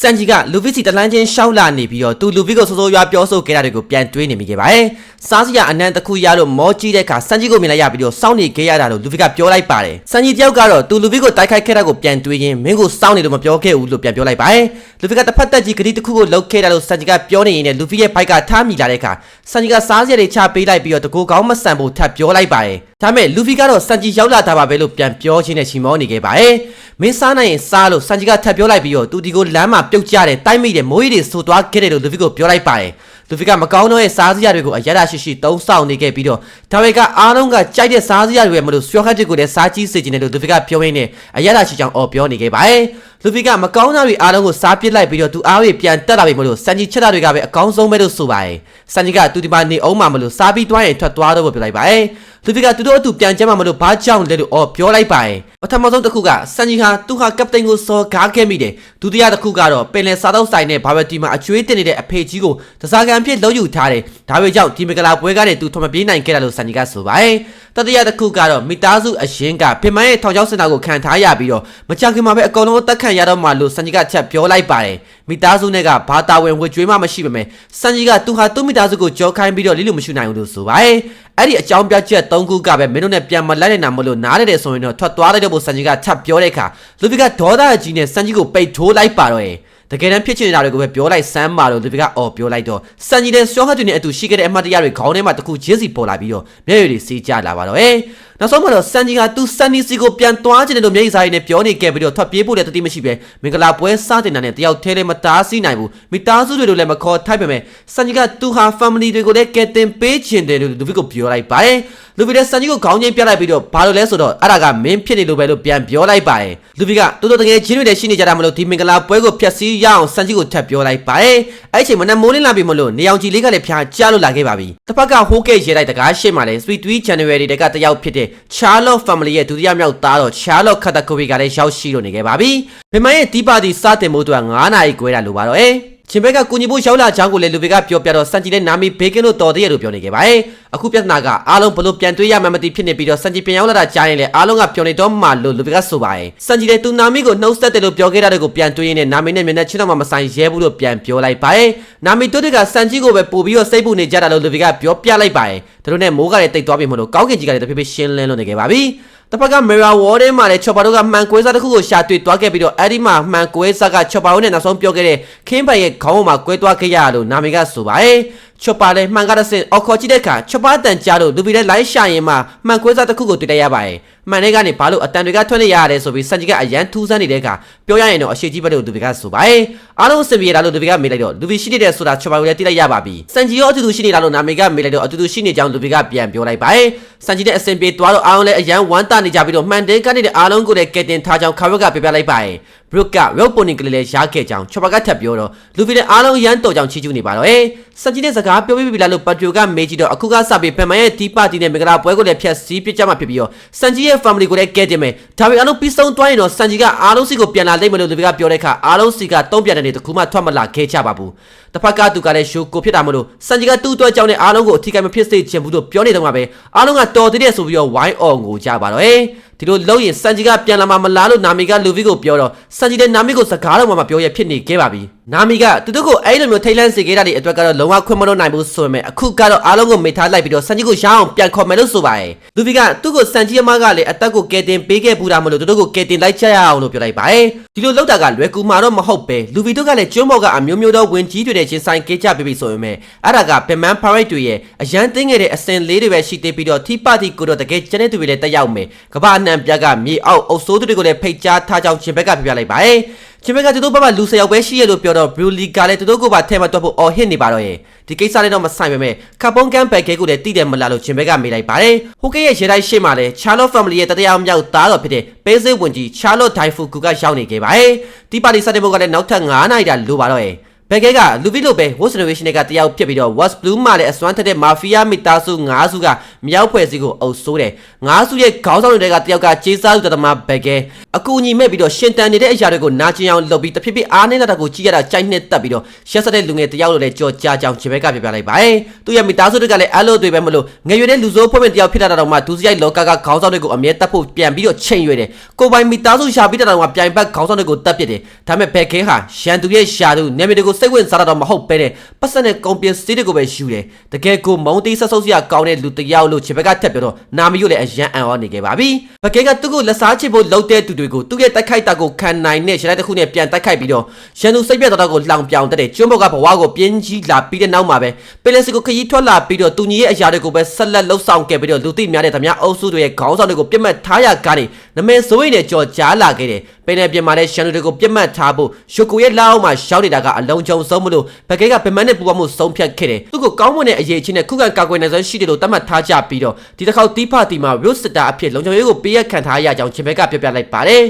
စန်ဂျီကလူဗစ်စီတလန်းချင်းရှောက်လာနေပြီးတော့သူလူဗစ်ကိုစိုးစိုးရွားပြောဆိုခဲ့တာတွေကိုပြန်တွေးနေမိခဲ့ပါတယ်။စားစရာအနံတစ်ခုရလို့မောကြီးတဲ့အခါစန်ဂျီကိုမြင်လိုက်ရပြီးတော့စောင့်နေခဲ့ရတာလို့လူဗစ်ကပြောလိုက်ပါတယ်။စန်ဂျီတယောက်ကတော့သူလူဗစ်ကိုတိုက်ခိုက်ခဲ့တာကိုပြန်တွေးရင်းမင်းကိုစောင့်နေလို့မပြောခဲ့ဘူးလို့ပြန်ပြောလိုက်ပါတယ်။လူဗစ်ကတစ်ဖက်သက်ကြီးဂတိတစ်ခုကိုလှုပ်ခဲ့တာလို့စန်ဂျီကပြောနေရင်လည်းလူဗစ်ရဲ့ဘိုက်ကထားမိလာတဲ့အခါ စန်ဂျီကစားစရာတွေချပေးလိုက်ပြီးတော့တကူကောင်းမဆန်ဖို့ထပ်ပြောလိုက်ပါတယ်။ဒါပေမဲ့လူဗစ်ကတော့စန်ဂျီရောက်လာတာပါပဲလို့ပြန်ပြောချင်းနဲ့ချီမောနေခဲ့ပါတယ်။မင်းစားနိုင်ရင်စားလို့စန်ဂျီကထပ်ပြောလိုက်ပြီးတော့သူဒီကိုလမ်းမှာပြုတ်ကျတဲ့တိုက်မိတဲ့မိုးရီတွေဆူသွားခဲ့တယ်လို့လူဗစ်ကိုပြောလိုက်ပါတယ်လူဗစ်ကမကောင်းတော့ရဲ့စားစရာတွေကိုအရရရှိရှိတုံးဆောင်နေခဲ့ပြီးတော့ဒါဝေကအားလုံးကကြိုက်တဲ့စားစရာတွေမလို့ဆွေခတ်တွေကိုလည်းစားကြည့်စေချင်တယ်လို့လူဗစ်ကပြောရင်းနဲ့အရရရှိချောင်းအော်ပြောနေခဲ့ပါတယ်လူဗစ်ကမကောင်းတာတွေအားလုံးကိုစားပစ်လိုက်ပြီးတော့သူအားတွေပြန်တက်လာပြီမလို့စန်ကြီးချက်တာတွေကပဲအကောင်းဆုံးပဲလို့ဆိုပါတယ်စန်ကြီးကသူဒီမှာနေအောင်မှမလို့စားပြီးတွားရင်ထွက်သွားတော့ပြောလိုက်ပါတယ်လူဗစ်ကသူတို့အတူပြန်ကြမ်းမှမလို့ဘာကြောင့်လဲလို့အော်ပြောလိုက်ပါတယ်ပထမဆုံးတစ်ခုကစန်ကြီးဟာသူဟာကပတိန်ကိုစော်ကားခဲ့မိတယ်ဒုတိယတစ်ခုကတော့ပင်လယ်စားတော့ဆိုင်နဲ့ဘာဘတီမှာအကျွေးတင်နေတဲ့အဖေကြီးကိုတစားကံဖြစ်လုံးယူထားတယ်ဒါပေကြောင့်ဒီမကလာပွဲကနေသူထွန်မပြေးနိုင်ခဲ့တယ်လို့စန်ကြီးကဆိုပါတယ်တတိယတစ်ခုကတော့မိသားစုအရင်ကပင်မရဲ့ထောင်ချောက်စင်တာကိုခံထားရပြီးတော့မကြခင်မှာပဲအကုန်လုံးတက်ခတ်ရတော့မှလို့စန်ကြီးကချက်ပြောလိုက်ပါတယ်မိသားစုနဲ့ကဘာတာဝင်ဝကြွေးမှမရှိပါမယ်စန်ကြီးကသူဟာသူ့မိသားစုကိုကြောခိုင်းပြီးတော့လိလို့မရှိနိုင်ဘူးလို့ဆိုပါတယ်အဲ့ဒီအကြောင်းပြချက်၃ခုကပဲမင်းတို့နဲ့ပြန်မလိုက်နိုင်မလို့နားရတဲ့ဆိုရင်တော့ထွက်သွားလိုက်တဲ့ပုံစံကြီးကချက်ပြောတဲ့အခါလူပီကဒေါသကြီးနဲ့စန်ကြီးကိုပိတ်ထိုးလိုက်ပါတော့ရဲ့တကယ်တမ်းဖြစ်ချင်တာတွေကိုပဲပြောလိုက်စမ်းပါလို့လူပီကအော်ပြောလိုက်တော့စန်ကြီးတဲ့ရှော့ဟတ်တွေနဲ့အတူရှိခဲ့တဲ့အမှတ်တရတွေခေါင်းထဲမှာတစ်ခုချင်းစီပေါ်လာပြီးတော့မျက်ရည်တွေစီးကျလာပါတော့ရဲ့ နောက်ဆုံးမှာတော့စန်ကြီးကသူစန်နီစီကိုပြန်သွားခြင်းလို့မျက်ရည်စာရည်နဲ့ပြောနေခဲ့ပြီးတော့ထွက်ပြေးဖို့လည်းတတိမရှိပဲမင်္ဂလာပွဲစတင်တာနဲ့တယောက်ထဲလည်းမတားဆီးနိုင်ဘူးမိသားစုတွေတို့လည်းမခေါ်ထိုက်ပေမဲ့စန်ကြီးကသူဟာ family တွေကိုလည်းကယ်တင်ပေးခြင်းတယ်လို့လူပီကိုပြောလိုက်ပါတယ်လူပီတဲ့စန်ကြီးကိုခေါင်းချင်းပြလိုက်ပြီးတော့ဘာလို့လဲဆိုတော့အဲ့ဒါကမင်းဖြစ်နေလို့ပဲလို့ပြန်ပြောလိုက်ပါတယ်လူပီကတူတူတကယ်ချင်းတွေလည်းရှိနေကြတာမလို့ဒီမင်္ဂလာပွဲကိုဖျက်ဆီးရအောင်စန်ကြီးကိုထပ်ပြောလိုက်ပါတယ်အဲ့ချိန်မနက်မိုးလင်းလာပြီမလို့နေအောင်ကြီးလေးကလည်းဖျားချလို့လာခဲ့ပါပြီတစ်ဖက်ကဟိုးကဲရဲလိုက်တကားရှေ့မှာလည်း Sweet Tweet January တကတယောက်ဖြစ်တဲ့ Charlotte family ရဲ့ဒုတိယမြောက်သားတော့ Charlotte Katakobi ကလည်းရောက်ရှိလို့နေခဲ့ပါပြီ။မိမရဲ့ဒီပါတီစတင်မှုတော့9နာရီခွဲတာလိုပါတော့။ချင်းဘက်ကကုညီဖို့ရောက်လာချောင်းကိုလည်းလူဘေကပြောပြတော့စန်ဂျီနဲ့နာမီဘေကင်းတို့တော်သေးရလို့ပြောနေခဲ့ပါတယ်။အခုပြဿနာကအားလုံးဘလို့ပြန်တွေးရမှမသိဖြစ်နေပြီးတော့စန်ဂျီပြန်ရောက်လာတာကြားရင်လည်းအားလုံးကပြောနေတော့မှလို့လူဘေကဆိုပါတယ်။စန်ဂျီလည်းသူနာမီကိုနှုတ်ဆက်တယ်လို့ပြောခဲ့တာတွေကိုပြန်တွေးရင်းနဲ့နာမီနဲ့မျက်နှာချင်းတော့မှမဆိုင်ရဲဘူးလို့ပြန်ပြောလိုက်ပါတယ်။နာမီတို့တွေကစန်ဂျီကိုပဲပို့ပြီးတော့စိတ်ပူနေကြတာလို့လူဘေကပြောပြလိုက်ပါတယ်။ဒါ တို့နဲ့မိုးကလည်းတိတ်သွားပြီမလို့ကောင်းကင်ကြီးကလည်းတဖြည်းဖြည်းရှင်းလင်းလို့နေခဲ့ပါပြီ။တစ်ဖက်က Mirror War ထဲမှာလည်းချော်ပါတို့ကမှန်ကွဲစားတစ်ခုကိုရှာတွေ့သွားခဲ့ပြီးတော့အဲ့ဒီမှာမှန်ကွဲစားကချော်ပါတို့နဲ့နောက်ဆုံးပြောခဲ့တဲ့ခင်းပိုင်ရဲ့ခေါင်းပေါ်မှာကွဲသွားခဲ့ရလို့နာမည်ကဆိုပါတယ် ချော်ပါလည်းမှန်ကားတဲ့စင်အော်ခေါ်ကြည့်တဲ့အခါချော်ပါတန်ကြားလို့လူပီလည်းလိုက်ရှာရင်မှမှန်ကွဲစားတစ်ခုကိုတွေ့လိုက်ရပါတယ်မှန်တဲ့ကနေဘာလို့အတန်တွေကထွက်နေရတယ်ဆိုပြီးစန်ကြီးကအရန်ထူးဆန်းနေတဲ့အခါပြောရရင်တော့အရှိကြီးပဲလို့လူပီကဆိုပါတယ်အားလုံးစင်ပြေတာလို့လူပီကမေးလိုက်တော့လူပီရှိနေတဲ့ဆိုတာချော်ပါကိုလည်းသိလိုက်ရပါပြီစန်ကြီးရောအတူတူရှိနေတာလို့နာမည်ကမေးလိုက်တော့အတူတူရှိနေကြောင်းလူပီကပြန်ပြောလိုက်ပါတယ်စန်ကြီးတဲ့အစင်ပြေသွားတော့အားလုံးလည်းအရန်ဝမ်းတာနေကြပြီးတော့မှန်တဲ့ကနေအားလုံးကိုလည်းကဲတင်ထားကြောင်းခါဝက်ကပြပြလိုက်ပါတယ်ဘရုတ်ကရုပ်ပုံနေကလေးလည်းရားခဲ့ကြောင်းချော်ပါကထပ်ပြောတော့လူပီလည်းအားလုံးရန်တော်ကြောင်းချီးကျူးနေပါတော့အေးစန်ကြီးတဲ့စကားပြောပြီးပြီလားလို့ပတ်ပြိုကမေးကြည့်တော့အခုကစပြီးပန်မန်ရဲ့ဒီပါတီနဲ့မင်္ဂလာပွဲကိုလည်းဖျက်ဆီးပြစ်ကြမှာဖြစ်ပြီးတော့စန်ကြီးရဲ့ family ကိုလည်းကဲတင်မယ်ဒါပေမဲ့အားလုံးပြီးဆုံးသွားရင်တော့စန်ကြီးကအားလုံးစီကိုပြန်လာလိမ့်မယ်လို့လူပီကပြောတဲ့အခါအားလုံးစီကတုံးပြန်တဲ့နေတခုမှထွက်မလာခဲ့ကြပါဘူးတစ်ဖက်ကသူကလည်းရှိုးကိုဖြစ်တာမလို့စန်ကြီးကတူးတွဲကြောင်းနဲ့အားလုံးကိုအထီးကမဖြစ်စေချင်ဘူးလို့ပြောနေတော့မှပဲအားလုံးကတော်သေးတယ်ဆိုပြီးတော့ဝိုင်းအော်ငိုကြပါတော့ဟဲ့ ဒီလိုလုံးရင်စန်ဂျီကပြန်လာမှမလားလို့နာမီကလူဗီကိုပြောတော့စန်ဂျီလည်းနာမီကိုစကားတော့မှမပြောရဖြစ်နေခဲ့ပါပြီ နာမီကသူတို့ကိုအဲ့လိုမျိုးထိတ်လန့်စေခဲ့တာတွေအတွက်ကတော့လုံးဝခွင့်မလို့နိုင်ဘူးဆိုပေမဲ့အခုကတော့အားလုံးကိုမေ့ထားလိုက်ပြီးတော့စန်ဂျီကိုရအောင်ပြန်ခေါ်မယ်လို့ဆိုပါတယ်လူဗီကသူ့ကိုစန်ဂျီအမကလည်းအသက်ကိုကယ်တင်ပေးခဲ့ဘူးတာမလို့သူတို့ကိုကယ်တင်လိုက်ကြရအောင်လို့ပြောလိုက်ပါတယ်ဒီလိုလောက်တာကလွယ်ကူမှာတော့မဟုတ်ပဲလူဗီတို့ကလည်းကျွန်းမော်ကအမျိုးမျိုးသောဝင်ကြီးတွေနဲ့ချင်းဆိုင်ကေးကြပြီးပြီဆိုပေမဲ့အဲ့ဒါကပင်မန်ဖရိုက်တွေရဲ့အရန်သိငယ်တဲ့အစင်လေးတွေပဲရှိသေးပြီးတော့ထီပါတီကိုတော့တကယ်ကျန်တဲ့သူတွေလည်းတက်ရောက်မယ်ကမ္ဘာအနှံပြကမြေအောက်အုပ်စိုးသူတွေကိုလည်းဖိတ်ကြားထားကြောင်းရှင်ဘက်ကပြပြလိုက်ပါတယ်ချင်းဘက်ကသူတို့ဘက်မှာလူ၁၀ယောက်ပဲရှိရလို့ပြောတော့ဘရူလီကလည်းသူတို့ကိုပါထဲမှာတွက်ဖို့အော်ဟစ်နေပါတော့ရဲ့ဒီကိစ္စလေးတော့မဆိုင်ပေမဲ့ကပ်ပွန်ကန်ဘက်ကဲကိုလည်းတိတယ်မလားလို့ချင်းဘက်ကမေးလိုက်ပါတယ်ဟိုကေရဲ့ရေတိုင်းရှေ့မှာလည်း Charlotte family ရဲ့တတရားမြောက်သားတော်ဖြစ်တဲ့ပေးစိတ်ဝင်ကြီး Charlotte Daifuku ကရောက်နေခဲ့ပါတယ်ဒီပါတီစတဲ့ဘုတ်ကလည်းနောက်ထပ်9နိုင်တာလိုပါတော့ရဲ့ ဘက်ကဲကလူဗီလိုပဲ World Generation ကတယောက်ဖြစ်ပြီးတော့ West Blue မှာလည်းအစွမ်းထက်တဲ့ Mafia မိသားစု၅စုကမြောက်ဖွဲ့စည်းကိုအုပ်ဆိုးတယ်၅စုရဲ့ခေါင်းဆောင်တွေကတယောက်ကကျေးစားသူတသမဘက်ကဲအကူအညီမဲ့ပြီးတော့ရှင်တန်နေတဲ့အရာတွေကိုနာကျင်အောင်လုပ်ပြီးတဖြည်းဖြည်းအားနေတာကိုကြည့်ရတာကြိုက်နှစ်တက်ပြီးတော့ရက်ဆက်တဲ့လူငယ်တယောက်လိုလည်းကြော်ကြားကြောင်ချင်ဘက်ကပြပြလိုက်ပါတယ်သူရဲ့မိသားစုတွေကလည်းအဲ့လိုတွေပဲမလို့ငယ်ရွယ်တဲ့လူစိုးဖွဲ့မဲ့တယောက်ဖြစ်လာတော့မှဒူစရိုက်လောကကခေါင်းဆောင်တွေကိုအမြဲတက်ဖို့ပြန်ပြီးတော့ချိန်ရွယ်တယ်ကိုပိုင်မိသားစုရှာပြီးတော့မှပြိုင်ဘက်ခေါင်းဆောင်တွေကိုတက်ပစ်တယ်ဒါပေမဲ့ဘက်ကဲဟာရှန်သူရဲ့ရှာသူနေမီတွေကိုစိတ်ဝင်စားတော့မဟုတ်ပဲတဲ့ပတ်စံနဲ့ကွန်ပျူတာတွေကိုပဲယူတယ်တကယ်ကိုမုံတီးဆက်ဆုပ်စရာကောင်းတဲ့လူတယောက်လို့ချေဘက်ကထက်ပြောတော့နာမီကိုလည်းအရန်အံ့ဩနေခဲ့ပါပြီဘက်ကဲကသူ့ကိုလက်စားချစ်ဖို့လှုပ်တဲ့သူတွေကိုသူ့ရဲ့တိုက်ခိုက်တာကိုခံနိုင်တဲ့ရှလိုက်တစ်ခုနဲ့ပြန်တိုက်ခိုက်ပြီးတော့ရန်သူစိတ်ပြတ်တော့ကိုလောင်ပြောင်တက်တဲ့ကျွန်းဘောကဘဝကိုပြင်းကြီးလာပြီးတဲ့နောက်မှာပဲပယ်လက်စကိုခရီးထွက်လာပြီးတော့သူညီရဲ့အရာတွေကိုပဲဆက်လက်လှုပ်ဆောင်ခဲ့ပြီးတော့လူသိများတဲ့သမားအုပ်စုတွေရဲ့ခေါင်းဆောင်တွေကိုပြစ်မှတ်ထားရကားနေနမဲစိုးရိမ်နဲ့ကြော်ကြားလာခဲ့တယ် ပင်နယ်ပြင်မှာလည်းရှန်လူတွေကိုပြစ်မှတ်ထားဖို့ရှုကိုရဲ့လောက်မှာရှောက်နေတာကအလုံးချုံဆုံးမလို့ဘက်ကဲကဗမန်နဲ့ပူပေါင်းမှုဆုံးဖြတ်ခဲ့တယ်သူ့ကိုကောင်းမွန်တဲ့အရေးချင်းနဲ့ခုခံကာကွယ်နိုင်စွမ်းရှိတယ်လို့သတ်မှတ်ထားကြပြီးတော့ဒီတစ်ခေါက်တီးဖာတီမှာ Road Star အဖြစ်လုံခြုံရေးကိုပေးရခံထားရကြောင်းချင်ဘက်ကပြောပြလိုက်ပါတယ်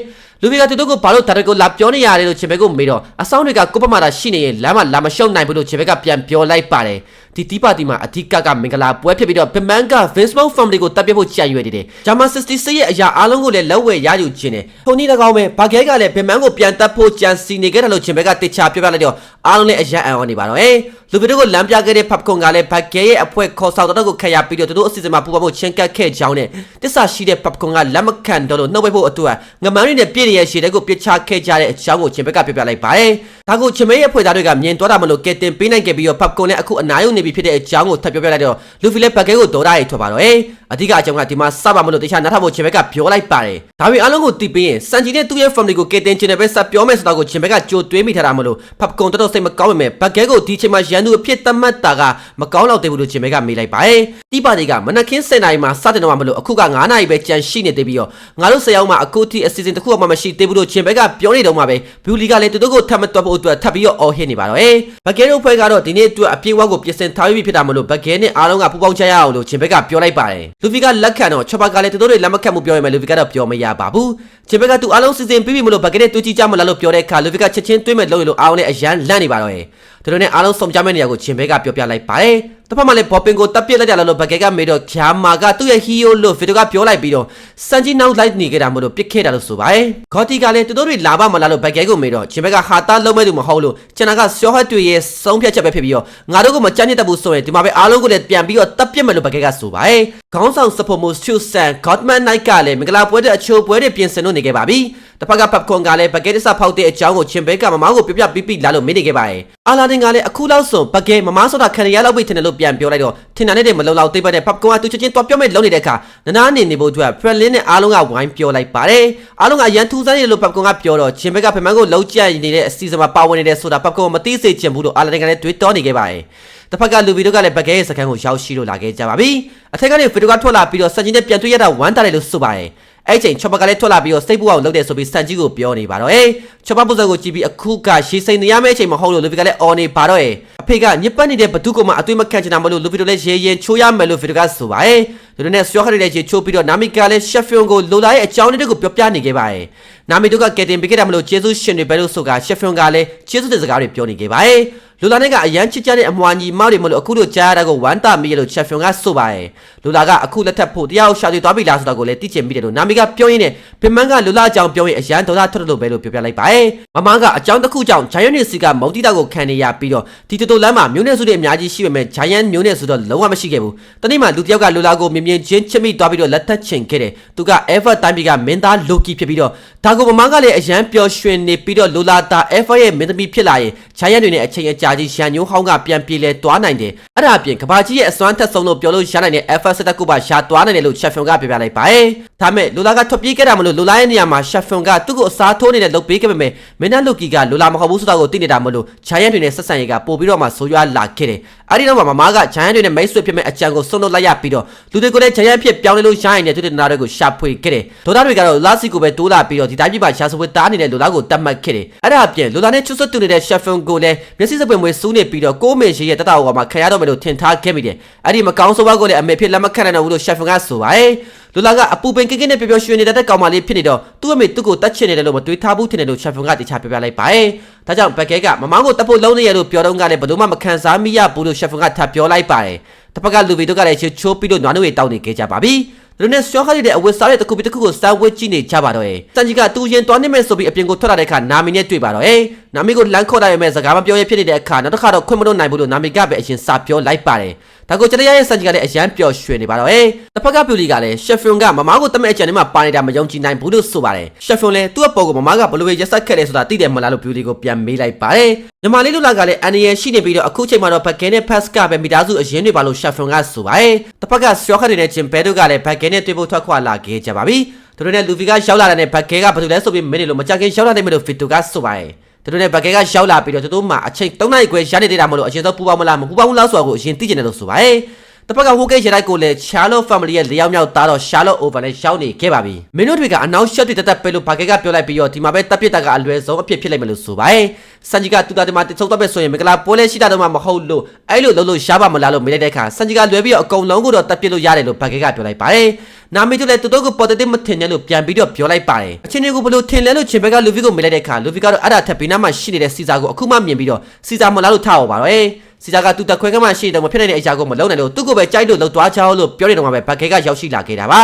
လူတွေကသူတို့ကိုဘာလို့ဒါတကိုလာပြောနေရတယ်လို့ချင်ဘက်ကိုမေးတော့အဆောင်တွေကကိုပမာတာရှိနေရင်လမ်းမှာလာမရှုံနိုင်ဘူးလို့ချင်ဘက်ကပြန်ပြောလိုက်ပါတယ် ဒီတီးပါတီမှာအဓိကကမင်္ဂလာပွဲဖြစ်ပြီးတော့ဗမန်က Vince Family ကိုတပ်ပြဖို့ကြံရွယ်နေတယ်ဂျာမန်66ရဲ့အရာအားလုံးကိုလည်းလက်ဝဲရယူခြင်းတယ်ထုံနီ၎င်းပဲဘာကဲကလည်းဗမန်ကိုပြန်တပ်ဖို့ကြံစီနေခဲ့တယ်လို့ချင်ဘက်ကတေချာပြောပြလိုက်တော့အားလုံးလည်းအရန်အံ့ဩနေပါတော့ဟဲ့လူဗီတို့ကိုလမ်းပြခဲ့တဲ့ Popcorn ကလည်းဘာကဲရဲ့အဖွဲခေါ်ဆောင်တော့ကိုခက်ရပြီးတော့သူတို့အစီအစဉ်မှာပူပေါင်းဖို့ချင်းကတ်ခဲ့ကြောင်းနဲ့တစ္ဆာရှိတဲ့ Popcorn ကလက်မခံတော့လို့နှုတ်ပိတ်ဖို့အတွက်ငမန်းတွေနဲ့ပြည့်နေရဲ့ရှည်တဲ့ကိုပြစ်ချခဲ့ကြတဲ့အကြောင်းကိုချင်ဘက်ကပြောပြလိုက်ပါတယ်ဒါကိုချင်မဲရဲ့ဖွဲ့သားတွေကမြင်သွားတာမလို့ကဲတင်ပေးနိုင်ခဲ့ပြီးတော့ Popcorn လည်းအခုအနားယုံနေပြီဖြစ်တဲ့အကြောင်းကိုထပ်ပြောပြလိုက်တော့လူဖီလည်းဘက်ကဲကိုဒေါ်ဒါရီထွက်ပါတော့ဟဲ့အဓိကအကြောင်းကဒီမှာစပါမလို့တခြားနားထောင်ဖို့ချင်ဘက်ကပြောလိုက်ပါတယ်ဒါပေမဲ့အားလုံးကိုတီးပေးရင်စန်ဂျီနဲ့သူ့ရဲ့ family ကိုကဲတင်ချင်တယ်ပဲစပြောမယ်ဆိုတော့ကိုချင်ဘက်ကကြိုတွေးမိထားတာမလို့ Popcorn တော်တော်စိတ်မကောင်းပေမဲ့ဘက်ကဲကိုဒီချိန်မှာရန်သူအဖြစ်သတ်မှတ်တာကမကောင်းတော့သေးဘူးလို့ချင်ဘက်ကမေးလိုက်ပါတယ်တီးပါတွေကမနက်ခင်း7နာရီမှာစတင်တော့မှမလို့အခုက9နာရီပဲကြန့်ရှိနေသေးပြီးတော့ငါတို့ဆယ်ယောက်မှအခုထိအစီအစဉ်တစ်ခုမှမရှိသေးဘူးလို့ချင်ဘက်ကပြောနေတော့မှပဲဘူလီကလည်းသူတို့ကိုထပ်မတွက်ဖို့အတွက်ထပ်ပြီးတော့အော်ဟစ်နေပါတော့ဟဲ့ဘက်ကဲတို့ဖွဲ့ကတော့ဒီနေ့အတွက်အပြေဝကိုပြင်ဆင်ထားပြီးဖြစ်တာမလို့ဘက်ကဲနဲ့အားလုံးကပူပေါင်းချရအောင်လို့ချင်ဘက်ကပြောလိုက်ပါတယ်လူဖီကလက်ခံတော့ချပကလည်းသူတို့တွေလက်မခတ်မှုပြောရမယ်လူဖီကတော့ပြောမရပါဘူးချင်ဘက်ကသူအားလုံးစီစဉ်ပြီးပြီမလို့ဘက်ကဲနဲ့တူကြည့်ကြမလားလို့ပြောတဲ့အခါလူဖီကချက်ချင်းတွေးမဲ့လို့လို့အားလုံးနဲ့အရန်လန့်နေပါတော့ဟဲ့သူတို့နဲ့အားလုံးစုံကြမဲ့နေရာကိုချင်ဘက်ကပြောပြလိုက်ပါတယ် တစ်ဖက်မှာလည်းဘောပင်ကိုတပ်ပစ်လိုက်ကြလို့ဘက်ကဲကမေးတော့ဂျာမာကသူ့ရဲ့ဟီယိုလို့ဗီဒီယိုကပြောလိုက်ပြီးတော့စန်ဂျီနောက်လိုက်နေကြတာမလို့ပစ်ခဲ့တာလို့ဆိုပါတယ်ဂေါ်တီကလည်းသူတို့တွေလာပါမလားလို့ဘက်ကဲကိုမေးတော့ချင်းဘက်ကဟာတာလုံးမဲ့သူမဟုတ်လို့ကျွန်တော်ကဆောဟတ်တွေရဲ့ဆုံးဖြတ်ချက်ပဲဖြစ်ပြီးတော့ငါတို့ကမကြမ်းညစ်တတ်ဘူးဆိုရင်ဒီမှာပဲအားလုံးကိုလည်းပြန်ပြီးတော့တပ်ပစ်မယ်လို့ဘက်ကဲကဆိုပါတယ်ခေါင်းဆောင်စဖို့မိုစချူဆန်ဂေါ့မန်နိုက်ကလည်းမင်္ဂလာပွဲတဲ့အချိုးပွဲတွေပြင်ဆင်လို့နေခဲ့ပါပြီတစ်ဖက်ကပပကွန်ကလည်းဘကဲတဆဖောက်တဲ့အကြောင်းကိုချင်းဘဲကမမကိုပြပြပြီးပြီးလာလို့မေးနေခဲ့ပါတယ်အာလာဒင်ကလည်းအခုလောက်ဆိုဘကဲမမဆိုတာခံရလောက်ပြီထင်တယ်လို့ပြန်ပြောလိုက်တော့ထင်တာနဲ့တည်းမလုံလောက်သေးပါနဲ့ပပကွန်ကသူချက်ချင်းတော့ပြောမဲ့လုံးနေတဲ့အခါနနာနေနေဖို့အတွက်ဖရလင်းနဲ့အားလုံးကဝိုင်းပြောလိုက်ပါတယ်အားလုံးကအရန်ထူးဆန်းနေလို့ပပကွန်ကပြောတော့ချင်းဘဲကဖမန်ကိုလုံးကြနေတဲ့အစီအစဉ်မှာပါဝင်နေတဲ့ဆိုတာပပကွန်ကမသိစေချင်ဘူးလို့အာလာဒင်ကလည်းတွေးတောနေခဲ့ပါတယ်တစ်ဖက်ကလူဗီတို့ကလည်းဘကဲရဲ့စကန်ကိုရောက်ရှိလို့လာခဲ့ကြပါပြီအထက်ကနေဗီဒီယိုကထွက်လာပြီးတော့စက်ချင်းနဲ့ပြန်တွေ့ရတာဝမ်းတာတယ်လို့ဆိုပါတယ် အဲ့ချိန်ချော့ပကလည်းထွက်လာပြီးတော့စိတ်ပူအောင်လုပ်တယ်ဆိုပြီးစန်ကြီးကိုပြောနေပါတော့ဟေးချော့ပပုစကိုကြည့်ပြီးအခုကရှီစိန်နေရမယ့်အချိန်မဟုတ်လို့လူဗီကလည်းအော်နေပါတော့ဟေးအဖေကညစ်ပတ်နေတဲ့ဘသူကမှအသွေးမခန့်ချင်တာမလို့လူဗီတို့လည်းရေရင်ချိုးရမယ်လို့ဗီဒီကဆိုပါဟေးသူတို့နဲ့ဆွေးခရတဲ့ရေချိုးပြီးတော့နာမီကလည်းရှက်ဖျွန်ကိုလိုလာရဲ့အကြောင်းတွေကိုပြောပြနေခဲ့ပါဟေး နာမီတို့ကကယ်တင်ပေးခဲ့တာမလို့ဂျေဆုရှင်တွေပဲလို့ဆိုကရှက်ဖျွန်ကလည်းဂျေဆုတဲ့စကားတွေပြောနေခဲ့ပါဟေးလူလာနဲ့ကအရန်ချစ်ကြတဲ့အမွာညီမတွေမလို့အခုတို့ကြားရတာကိုဝမ်းတာမိရလို့ချက်ဖျွန်ကဆိုပါရဲ့လူလာကအခုလက်ထပ်ဖို့တရားရှာတွေ့သွားပြီလားဆိုတာကိုလည်းသိချင်မိတယ်လို့နာမီကပြောရင်းနဲ့ပင်မန်းကလူလာအကြောင်းပြောရင်အရန်ဒေါသထွက်လို့ပဲလို့ပြောပြလိုက်ပါရဲ့မမကအကြောင်းတစ်ခုကြောင့်ဂျိုင်ယန်နေစီကမုံတိတာကိုခံနေရပြီးတော့ဒီတူတူလမ်းမှာမျိုးနွယ်စုတွေအများကြီးရှိပေမဲ့ဂျိုင်ယန်မျိုးနွယ်စုတော့လုံးဝမရှိခဲ့ဘူးတနေ့မှလူတစ်ယောက်ကလူလာကိုမြင်မြင်ချင်းချစ်မိသွားပြီးတော့လက်ထပ်ချင်ခဲ့တယ်သူက ever တိုင်းပြည်ကမင်းသားလိုကီဖြစ်ပြီးတော့ဒါကိုမမကလည်းအရန်ပျော်ရွှင်နေပြီးတော့လူလာတာ ever ရဲ့မင်းသမီးဖြစ်လာရင်ဂျိုင်ယန်တွေနဲ့အချိန်အကြာကြီးရှန်ညိုးဟောင်းကပြန်ပြေလဲသွားနိုင်တယ်အဲ့ဒါအပြင်ကဘာကြီးရဲ့အစွမ်းထက်ဆုံးလို့ပြောလို့ရနိုင်တဲ့ Alpha စတက်ကုပါရှာသွားနိုင်တယ်လို့ Chef Fion ကပြောပြလိုက်ပါတယ်ဒါမဲ့လိုလာကထွက်ပြေးခဲ့တာမလို့လိုလာရဲ့နေရာမှာ Chef Fion ကသူ့ကိုအစားထိုးနေတဲ့လုပ်ပေးခဲ့ပေမဲ့မင်းသားလူကီကလိုလာမဟုတ်ဘူးဆိုတာကိုသိနေတာမလို့ Giant တွေနဲ့ဆက်ဆံရေးကပို့ပြီးတော့မှဆိုးရွားလာခဲ့တယ်အဲ့ဒီတော့မှမမက Giant တွေနဲ့မိတ်ဆွေဖြစ်မဲ့အကြံကိုဆုံးလို့လိုက်ရပြီးတော့လူတွေကိုလည်း Giant ဖြစ်ပြောင်းလဲလို့ရရင်တဲ့သူတွေနာတွေကိုရှာဖွေခဲ့တယ်ဒေါသတွေကတော့လာစီကိုပဲတိုးလာပြီးတော့ဒီတိုင်းပြပါရှာစပွဲတားနေတဲ့လိုလာကိုတတ်မှတ်ခဲ့တယ်အဲ့ဒါအပြင်လိုလာနဲ့ချွတ်ဆွတ်တူနေတဲ့ Chef Fion ကိုလည်းမျက်စိစပွင့်မွေးစူးနေပြီးတော့ကိုမေရှိရဲ့တတဟောမှာခံရတော့မယ်လို့ထင်ထားခဲ့မိတယ်အဲ့ဒီမကောင်းဆိုးဘကိုလည်းအမေဖြစ်လက်မခံနိုင်တော့ဘူးလို့ Chef Fion ကဆိုပါတယ်လူလူလာကအပူပင်ကိကိနဲ့ပျော်ပျော်ရွှင်နေတဲ့ကောင်မလေးဖြစ်နေတော့သူ့အမေသူ့ကိုတတ်ချင်နေတယ်လို့မတွေးထားဘူးထင်တယ်လို့ချန်ဖုန်ကတခြားပြောပြလိုက်ပါတယ်။ဒါကြောင့်ဘက်ကဲကမမောင်ကိုတတ်ဖို့လုံးနေရလို့ပြောတော့ကလည်းဘယ်သူမှမခံစားမိရဘူးလို့ချန်ဖုန်ကထပ်ပြောလိုက်ပါတယ်။တစ်ဖက်ကလူဗီတို့ကလည်းချချိုးပြီးလို့နွားနိုးတွေတောင်းနေခဲ့ကြပါပြီ။ သူတို့နဲ့ရှော့ခါရတဲ့အဝတ်စားတဲ့တစ်ခုပြီးတစ်ခုကိုစားဝတ်ကြည့်နေကြပါတော့ရဲ့။စန်ကြီးကတူရင်တွားနေမဲ့ဆိုပြီးအပြင်ကိုထွက်လာတဲ့အခါနာမီနဲ့တွေ့ပါတော့ရဲ့။နာမီကိုလမ်းခေါ်လာရမဲ့စကားမပြောရဖြစ်နေတဲ့အခါနောက်တစ်ခါတော့ခွင့်မလို့နိုင်ဘူးလို့နာမီကပဲအရင်စာပြောလိုက်ပါတယ်။ ဒါကိုကျတဲ့ရဲ့စန်ကြီးကလည်းအရန်ပျော်ရွှင်နေပါတော့ရဲ့။တစ်ဖက်ကပြူလီကလည်းရှက်ဖွန်ကမမကိုတမဲ့အကြံထဲမှာပါနေတာမယုံကြည်နိုင်ဘူးလို့ဆိုပါတယ်။ရှက်ဖွန်လည်းသူ့အပေါ်ကိုမမကဘလို့ရက်ဆက်ခဲ့တယ်ဆိုတာသိတယ်မလားလို့ပြူလီကိုပြန်မေးလိုက်ပါတယ်။ညီမလေးလူလာကလည်းအန်နီယယ်ရှိနေပြီးတော့အခုချိန်မှာတော့ဘက်ကဲနဲ့ဖတ်စကပဲမိသားစုအရင်တွေပါလို့ရှက်ဖွန်ကဆိုပါတယ်။တစ်ဖက်ကရှော့ခတ်နေတဲ့ဂျင်ဘဲတို့ကလည်းဘက်ကဲနဲ့တွေ့ဖို့ထွက်ခွာလာခဲ့ကြပါပြီ။သူတို့နဲ့လူဗီကရောက်လာတဲ့ဘက်ကဲကဘာလို့လဲဆိုပြီးမင်းတွေလို့မကြခင်ရောက်လာတယ်မလို့ဖီတိုကဆိုပါတယ်။ သူတို့နဲ့ဘက်ကဲကရောက်လာပြီးတော့သူတို့မှအချိန်3နာရီခွဲရနေသေးတာမလို့အရင်ဆုံးပူပေါင်းမလားမပူပေါင်းဘူးလားဆိုတာကိုအရင်သိကျင်တယ်လို့ဆိုပါတယ်။ တပတ်ကဟိုကိတ်ရလိုက်ကိုလည်း Charlotte family ရဲ့လျောက်မြောက်သားတော့ Charlotte over နဲ့ရှောင်းနေခဲ့ပါပြီ။မင်းတို့တွေကအနောက်ရှက်တွေတက်တက်ပဲလို့ဘာကဲကပြောလိုက်ပြီးတော့ဒီမှာပဲတပ်ပစ်တာကအလွယ်ဆုံးအဖြစ်ဖြစ်လိုက်မယ်လို့ဆိုပါတယ်။စန်ဂျီကတူတာတမတချုံတော့ပဲဆိုရင်မကလာပွဲလဲရှိတာတော့မှမဟုတ်လို့အဲ့လိုလုံးလို့ရှားပါမလားလို့မေးလိုက်တဲ့အခါစန်ဂျီကလွယ်ပြီးတော့အကုန်လုံးကိုတော့တပ်ပစ်လို့ရတယ်လို့ဘာကဲကပြောလိုက်ပါတယ်။နာမီတို့လည်းတူတော့ကိုပေါ်တဲ့မထင်တယ်လို့ပြန်ပြီးတော့ပြောလိုက်ပါတယ်။အချင်းတွေကိုဘလို့ထင်လဲလို့ချင်းဘက်ကလူဗီကိုမေးလိုက်တဲ့အခါလူဗီကတော့အဲ့ဒါထက်ဘေးနားမှာရှိနေတဲ့စီစာကိုအခုမှမြင်ပြီးတော့စီစာမလားလို့ထားအောင်ပါတော့။ စီစာကသူ့တက်ခွဲကမှရှိတယ်မဖြစ်နိုင်တဲ့အရာကိုမလုံးနိုင်လို့သူ့ကိုပဲကြိုက်လို့လှုပ်သွားချောင်းလို့ပြောနေတော့မှပဲဘက်ကဲကရောက်ရှိလာခဲ့တာပါ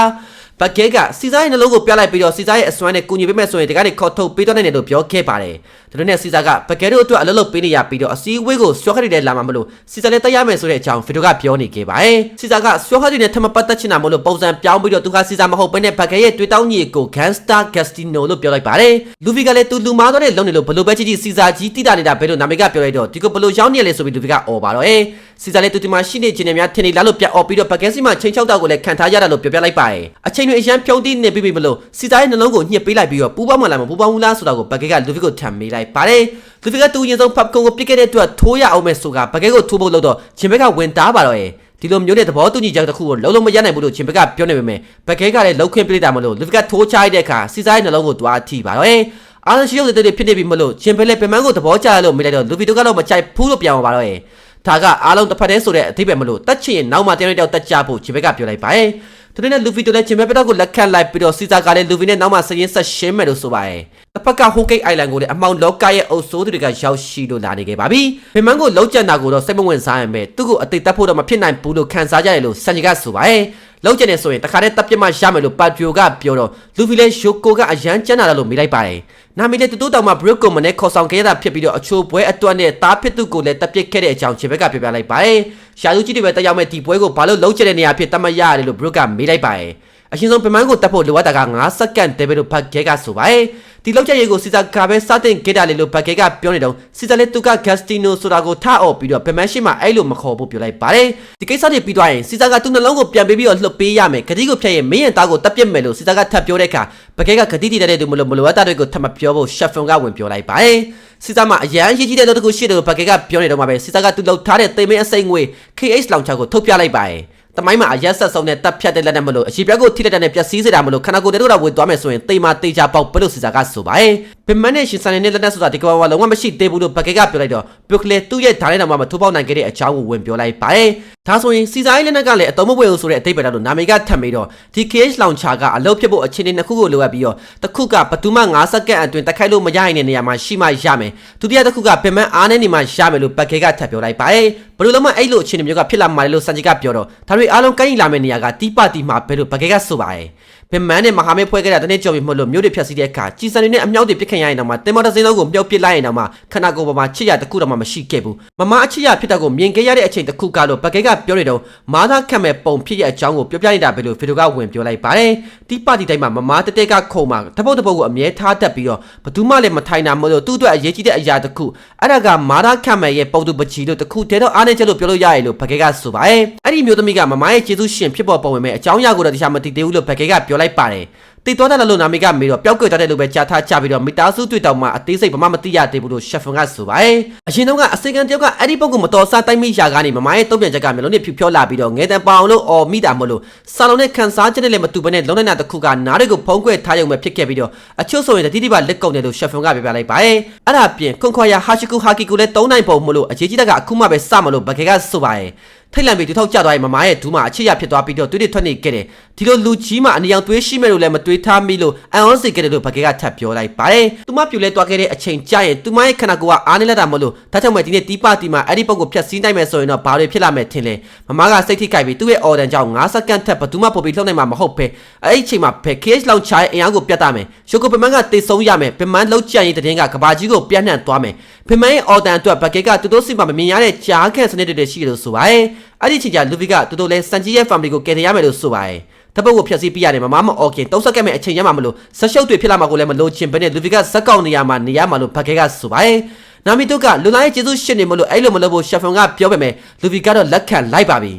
ဘက်ကဲကစီစာရဲ့နှလုံးကိုပြလိုက်ပြီးတော့စီစာရဲ့အစွမ်းနဲ့ကူညီပေးမယ်ဆိုရင်ဒီကနေခေါ်ထုတ်ပေးတော့နိုင်တယ်လို့ပြောခဲ့ပါတယ်ဒါနဲ့စီစာကဘက်ကဲတို့အတွက်အလုပ်လုပ်ပေးနေရပြီးတော့အစည်းအဝေးကိုဆွဲခရီးတဲ့လာမှာမလို့စီစာလည်းတက်ရမယ်ဆိုတဲ့အကြောင်းဖီတိုကပြောနေခဲ့ပါတယ်စီစာကဆွဲခရီးနဲ့ထမပတ်သက်ချင်တာမလို့ပုံစံပြောင်းပြီးတော့သူကစီစာမဟုတ်ဘဲနဲ့ဘက်ကဲရဲ့တွေ့တောင်းညီကို Gangster Gastino လို့ပြောလိုက်ပါတယ်လူဗီကလည်းသူလူမားတော့တဲ့လုံနေလို့ဘလို့ပဲကြည့်ကြည့်စီစာကြီးတိတာနေတာပဲလို့နာမည်ကပြောလိုက်တော့ဒီကိုဘလို့ရောက်နေလဲဆိုပြီးလူဗီကអော်ပါတော့အေးစီစာလေးတူတီမှာရှိနေခြင်းနဲ့များထင်နေလားလို့ပြអော်ပြီးတော့ဘက်ကဲစီမှာချိန်ချောက်တာကိုလည်းခံထားရတာလို့ပြောပြလိုက်ပါတယ်အချိန်တွေအရန်ဖြုံးတိနေပြီးပြီမလို့စီစာရဲ့နှလုံးကိုညှစ်ပေးလိုက်ပြီးတော့ပူပေါင်းမလာမပူပေါင်းဘူးလားဆိုတာကိုဘက်ကဲကလူဗီကိုထံမေးလိုက်ပါတယ်လူဗီကတူရင်ဆုံးဖပ်ကုံကိုပြစ်ခဲ့တဲ့အတွက်ထိုးရအောင်မဲ့ဆိုတာဘက်ကဲကိုထိုးဖို့လို့တော့ဂျင်ဘက်ကဝင်တားပါတော့အေးဒီလိုမျိုးတဲ့သဘောတူညီချက်တစ်ခုကိုလုံးလုံးမရနိုင်ဘူးလို့ဂျင်ဘက်ကပြောနေပေမဲ့ဘက်ကဲကလည်းလှုပ်ခွင့်ပြလိုက်တာမလို့လူဗီကထိုးချလိုက်တဲ့အခါစီစာရဲ့နှလုံးကိုတွားထိပါတော့အေးအားလုံးရှိရုပ်တွေဖြစ်နေပြီမလို့ဂျင်ဘက်လည်းပင်မန်းကိုသဘောကျလို့မေးလိုက်တော့လူဗီတို့ကတော့မချိုက်ဘူးလို့ပြောင်းပါတော့အေးဒါကအားလုံးတစ်ဖက်တည်းဆိုတဲ့အဓိပ္ပာယ်မလို့တတ်ချင်ရင်နောက်မှတရားတောက်တက်ကြဖို့ဂျင်ဘက်ကပြောလိုက်ပါရဲ့ သူတို့နဲ့လူဗီတို့လည်းဂျင်ဘက်တော့ကိုလက်ခံလိုက်ပြီးတော့စီစာကလည်းလူဗီနဲ့နောက်မှစရင်ဆက်ရှင်းမယ်လို့ဆိုပါရဲ့တစ်ဖက်ကဟိုကိတ်အိုင်လန်ကိုလည်းအမောင်လောကရဲ့အုပ်စိုးသူတွေကရောက်ရှိလို့လာနေခဲ့ပါပြီပင်မန်းကိုလုံးကျန်တာကိုတော့စိတ်မဝင်စားရင်ပဲသူ့ကိုအတိတ်တက်ဖို့တော့မဖြစ်နိုင်ဘူးလို့ခံစားကြရလို့စန်ဂျီကဆိုပါရဲ့ လောက်ကျင်နေဆိုရင်တခါတည်းတပ်ပြစ်မှရမယ်လို့ပါတရီယိုကပြောတော့လူဖီလဲရှိုကိုကအရန်ကျန်းလာလို့မိလိုက်ပါတယ်။နာမီလဲတူတူတောင်မှဘရစ်ကိုမနဲ့ခေါ်ဆောင်ခဲ့ရတာဖြစ်ပြီးတော့အချိုပွဲအတွတ်နဲ့တားဖြစ်သူကိုလည်းတပ်ပစ်ခဲ့တဲ့အကြောင်းချေဘက်ကပြောပြလိုက်ပါတယ်။ရှာလူကြီးတွေပဲတက်ရောက်မဲ့ဒီပွဲကိုဘာလို့လုံးကျင်တဲ့နေရာဖြစ်တတ်မရတယ်လို့ဘရစ်ကမေးလိုက်ပါတယ်။ အရှင်ဆုံးပင်မန်းကိုတက်ဖို့လိုအပ်တာက9စက္ကန့်တဲပဲလို့ဖတ်ခဲ့ကဆိုပါတယ်။ဒီလောက်ကြရေးကိုစီစာကပဲစတင်ခဲ့တာလေလို့ဘက်ကဲကပြောနေတော့စီစာလေသူကဂက်စတီနိုဆိုတာကိုထအော်ပြီးတော့ဗမန်ရှိမှအဲ့လိုမခေါ်ဖို့ပြောလိုက်ပါတယ်ဒီကိစ္စတွေပြီးသွားရင်စီစာကသူ့နှလုံးကိုပြန်ပေးပြီးတော့လှုပ်ပေးရမယ်ဂတိကိုဖျက်ရင်မင်းရဲ့သားကိုတပ်ပြစ်မယ်လို့စီစာကထပ်ပြောတဲ့အခါဘက်ကဲကဂတိတည်တဲ့သူမလို့မလိုအပ်တာတွေကိုထပ်မပြောဖို့ရှက်ဖုန်ကဝင်ပြောလိုက်ပါတယ်စီစာမှာအရန်ရေးကြီးတဲ့လို့တခုရှိတယ်လို့ဘက်ကဲကပြောနေတော့မှပဲစီစာကသူ့လှုပ်ထားတဲ့သိမင်းအစိမ့်ငွေ KH လောင်ချာကိုထုတ်ပြလိုက်ပါတယ် တမိုင်းမှာအရက်ဆက်ဆုံးနဲ့တပ်ဖြတ်တဲ့လက်နဲ့မလို့အရှိပြက်ကိုထိလက်တဲ့နဲ့ပျက်စီးစေတာမလို့ခန္ဓာကိုယ်တွေတော့ဝေသွားမယ်ဆိုရင်တိမ်မာတေချာပေါက်ပလို့စီစာကဆိုပါရဲ့ ပင်မနဲ့ရှင်ဆန်နေတဲ့လက်နဲ့ဆိုတာဒီကဘာဝလုံးဝမရှိသေးဘူးလို့ဘက်ကကပြောလိုက်တော့ပြုတ်ကလေးသူ့ရဲ့ဓာတ်နဲ့တော့မှမထိုးပေါက်နိုင်ခဲ့တဲ့အကြောင်းကိုဝင်ပြောလိုက်ပါရဲ့ဒါဆိုရင်စီစာရေးလက်နဲ့ကလည်းအတုံးမပွေဘူးဆိုတဲ့အတိတ်ပဲတော့နာမည်ကထပ်ပြီးတော့ဒီ KH လောင်ချာကအလုပ်ဖြစ်ဖို့အခြေအနေနှစ်ခုကိုလိုအပ်ပြီးတော့တစ်ခုကဘသူမှ9စက္ကန့်အတွင်းတက်ခိုက်လို့မရနိုင်တဲ့နေရာမှာရှိမှရမယ်ဒုတိယတစ်ခုကပင်မအားနဲ့နေမှရမယ်လို့ဘက်ကကထပ်ပြောလိုက်ပါရဲ့ဘယ်လိုလုံးမအဲ့လိုအခြေအနေမျိုးကဖြစ်လာမှာလဲလို့စံကြီးကပြောတော့ဒါတွေအားလုံးကိုင်းလာမယ့်နေရာကတီးပါတီမှာဘယ်လိုဘက်ကကဆိုပါရဲ့ ပင်မန်းနဲ့မဟာမိတ်ဖွဲ့ခဲ့တာတနေ့ကြော်ပြီးမလို့မြို့တွေဖြတ်စီးတဲ့အခါကြီးစံတွေနဲ့အမြောက်တွေပြစ်ခင်ရရင်တော့မှတင်မော်တစင်းလုံးကိုမြှောက်ပစ်လိုက်ရင်တော့မှခဏကိုပေါ်မှာချစ်ရတခုတော့မှမရှိခဲ့ဘူးမမအချစ်ရဖြစ်တဲ့ကိုမြင်ခဲ့ရတဲ့အချိန်တခုကလို့ဘက်ကကပြောနေတော့မာသားခတ်မဲ့ပုံဖြစ်ရဲ့အကြောင်းကိုပြောပြနေတာပဲလို့ဖီတိုကဝင်ပြောလိုက်ပါတယ်တီးပါတီတိုင်းမှာမမတတဲကခုံမှာတပုတ်တပုတ်ကိုအမြဲထားတတ်ပြီးတော့ဘသူမှလည်းမထိုင်တာမလို့သူ့အတွက်အရေးကြီးတဲ့အရာတခုအဲ့ဒါကမာသားခတ်မဲ့ရဲ့ပုံသူပချီလို့တခုတဲတော့အားနေချက်လို့ပြောလို့ရရလို့ဘက်ကကဆိုပါတယ်အဲ့ဒီမျိုးသမီးကမမရဲ့ကျေးဇူးရှင်ဖြစ်ပေါ်ပုံဝင်မဲ့အကြောင်းအရာကိုတော့တခြားမသိသေးဘူးလို့ဘက်ကကပြောလိုက်ပါတယ်တည်တော်တယ်လို့နာမည်ကမေးတော့ပျောက်ကွယ်တတ်တယ်လို့ပဲကြားထားကြပြီးတော့မိသားစုတွေ့တော့မှအသေးစိတ်ဘာမှမသိရသေးဘူးလို့ရှက်ဖွန်ကဆိုပါတယ်အရင်တော့ကအစေကန်တယောက်ကအဲ့ဒီပုံကမတော်စားတိုက်မိရာကနေမမရဲ့တုံ့ပြန်ချက်ကမျိုးလုံးနဲ့ဖြူဖြောလာပြီးတော့ငဲတန်ပအောင်လို့အော်မိတာမလို့ဆာလုံနဲ့ခန်းစားချက်နဲ့လည်းမတူဘဲနဲ့လုံးနိုင်တာတစ်ခုကနားတွေကိုဖုံးကွယ်ထားရုံပဲဖြစ်ခဲ့ပြီးတော့အချို့ဆိုရင်တိတိပလက်ကုံတယ်လို့ရှက်ဖွန်ကပြောပြလိုက်ပါတယ်အဲ့ဒါပြင်ခွန်ခွာရဟာရှိကူဟာကီကူလည်းတုံးနိုင်ပုံမလို့အရေးကြီးတဲ့ကအခုမှပဲစမလို့ဘကေကဆိုပါတယ် ထိတ်လန့်ပြီးတူထောက်ကျသွားရင်မမရဲ့ဒူးမှာအချစ်ရဖြစ်သွားပြီးတော့သွေးတွေထွက်နေခဲ့တယ်ဒီလိုလူကြီးမှအနေအောင်သွေးရှိမဲ့လို့လည်းမသွေးထားမိလို့အန်အောစေခဲ့တယ်လို့ဘကဲကထပ်ပြောလိုက်ပါတယ်သူမပြူလဲသွားခဲ့တဲ့အချိန်ကြာရင်သူမရဲ့ခန္ဓာကိုယ်ကအားနေလက်တာမလို့ဒါကြောင့်မှဒီနေ့တီးပါတီမှာအဲ့ဒီပုံကိုဖြတ်စည်းနိုင်မယ်ဆိုရင်တော့ဘာတွေဖြစ်လာမယ်ထင်လဲမမကစိတ်ထိကြိုက်ပြီးသူ့ရဲ့ order ကြောင့်9စက္ကန့်ထက်ဘယ်သူမှပိုပြီးလှုပ်နိုင်မှာမဟုတ်ပဲအဲ့ဒီအချိန်မှာဘယ် KH လောင်ချာရဲ့အင်အားကိုပြတ်တာမယ်ရှိုကိုပမန်ကတေဆုံးရမယ်ပမန်လှုပ်ကြံရေးတဲ့တင်ကကဘာကြီးကိုပြန့်နှံ့သွားမယ်ပမန်ရဲ့ order အတွက်ဘကဲကတူတိုးစီမှာမမြင်ရတဲ့ကြားခန့်စနစ်တွေရှိတယ်လို့ဆိုပါတယ်အဲ့ဒီအချိန်ကျလူဗီကတူတိုးလဲစန်ကြီးရဲ့ family ကိုကယ်တင်ရမယ်လို့ဆိုပါတယ်တပုတ်ကိုဖျက်ဆီးပြရတယ်မမမအော်ကင်တုံးဆက်ကမဲ့အချိန်ရမှာမလို့ဆက်ရှုပ်တွေဖြစ်လာမှာကိုလည်းမလို့ချင်ဘဲနဲ့လူဗီကဇက်ကောက်နေရမှာနေရမှာလို့ဘကဲကဆိုပါတယ်နာမီတို့ကလူလိုက်ကျေးဇူးရှင်နေမလို့အဲ့လိုမလို့ဖို့ရှက်ဖွန်ကပြောပေမဲ့လူဗီကတော့လက်ခံလိုက်ပါပြီ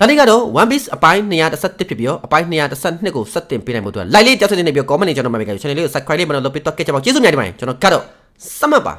ဒါလေးကတော့ One Piece အပိုင်း211ဖြစ်ပြီးတော့အပိုင်း212ကိုစက်တင်ပေးနိုင်ဖို့အတွက် like လေးတောက်ဆွနေပြီးတော့ comment လေးကျွန်တော်မှာပဲကြည့် channel လေးကို subscribe လေးမလုပ်လို့ပြီးတော့ကြည့်ကြပါဦးကျေးဇူးများတင်ပါတယ်ကျွန်တော်ကတော့စမတ်ပါ